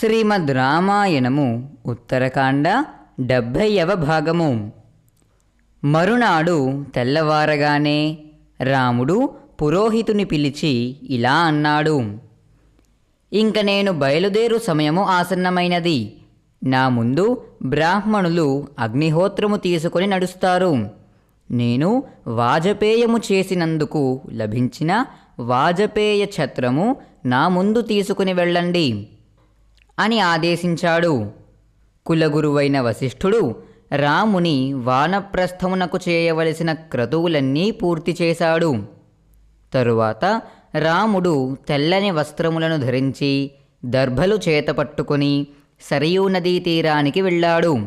శ్రీమద్ రామాయణము ఉత్తరకాండ డెబ్భైవ భాగము. మరునాడు తెల్లవారగానే రాముడు పురోహితుని పిలిచి ఇలా అన్నాడు ఇంక నేను బయలుదేరు సమయము ఆసన్నమైనది. నా ముందు బ్రాహ్మణులు అగ్నిహోత్రము తీసుకొని నడుస్తారు. నేను వాజపేయము చేసినందుకు లభించిన వాజపేయ ఛత్రము నా ముందు తీసుకుని వెళ్ళండి. అని ఆదేశించాడు. కులగురువైన వశిష్ఠుడు రాముని వానప్రస్థమునకు చేయవలసిన క్రతువులన్నీ పూర్తి చేశాడు. తరువాత రాముడు తెల్లని వస్త్రములను ధరించి దర్భలు చేతపట్టుకొని సరియూ నదీ తీరానికి వెళ్ళాడు.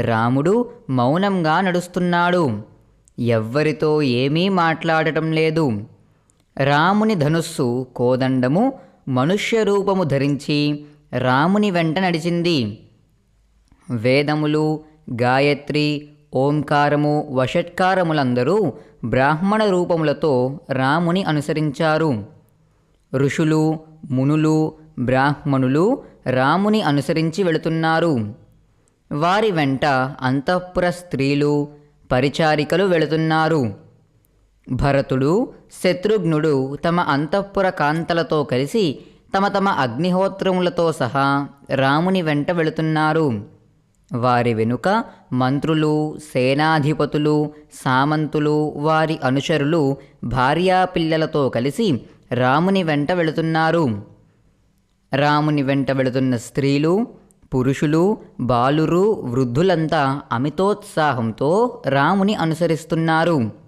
రాముడు మౌనంగా నడుస్తున్నాడు. ఎవ్వరితో ఏమీ మాట్లాడటం లేదు. రాముని ధనుస్సు కోదండము మనుష్య రూపము ధరించి రాముని వెంట నడిచింది. వేదములు గాయత్రి ఓంకారము వషట్కారములందరూ బ్రాహ్మణ రూపములతో రాముని అనుసరించారు. ఋషులు మునులు బ్రాహ్మణులు రాముని అనుసరించి వెళుతున్నారు. వారి వెంట అంతఃపుర స్త్రీలు పరిచారికలు వెళుతున్నారు. భరతుడు శత్రుఘ్నుడు తమ అంతఃపుర కాంతలతో కలిసి తమ తమ అగ్నిహోత్రములతో సహా రాముని వెంట వెళుతున్నారు. వారి వెనుక మంత్రులు సేనాధిపతులు సామంతులు వారి అనుచరులు భార్యాపిల్లలతో కలిసి రాముని వెంట వెళుతున్నారు. రాముని వెంట వెళుతున్న స్త్రీలు పురుషులు బాలురు వృద్ధులంతా అమితోత్సాహంతో రాముని అనుసరిస్తున్నారు.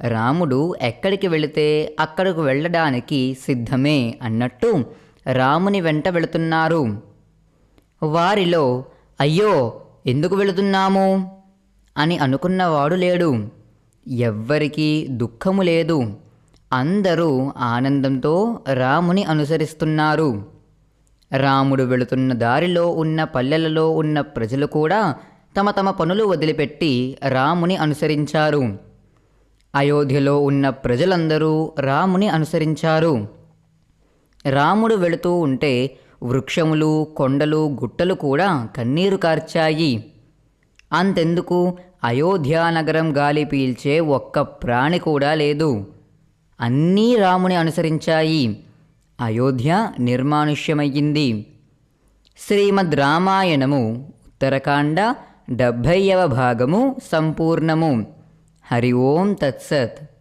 రాముడు ఎక్కడికి వెళితే అక్కడకు వెళ్ళడానికి సిద్ధమే అన్నట్టు రాముని వెంట వెళుతున్నారు. వారిలో అయ్యో ఎందుకు వెళుతున్నాము? అని అనుకున్నవాడు లేడు. ఎవ్వరికీ దుఃఖము లేదు. అందరూ ఆనందంతో రాముని అనుసరిస్తున్నారు. రాముడు వెళుతున్న దారిలో ఉన్న పల్లెలలో ఉన్న ప్రజలు కూడా తమ తమ పనులు వదిలిపెట్టి రాముని అనుసరించారు. అయోధ్యలో ఉన్న ప్రజలందరూ రాముని అనుసరించారు. రాముడు వెళుతూ ఉంటే వృక్షములు కొండలు గుట్టలు కూడా కన్నీరు కార్చాయి. అంతెందుకు? అయోధ్యానగరం గాలి పీల్చే ఒక్క ప్రాణి కూడా లేదు. అన్నీ రాముని అనుసరించాయి. అయోధ్య నిర్మానుష్యమయ్యింది. శ్రీమద్ రామాయణము ఉత్తరకాండ డెబ్భైవ భాగము సంపూర్ణము. हरिओं तत्सत।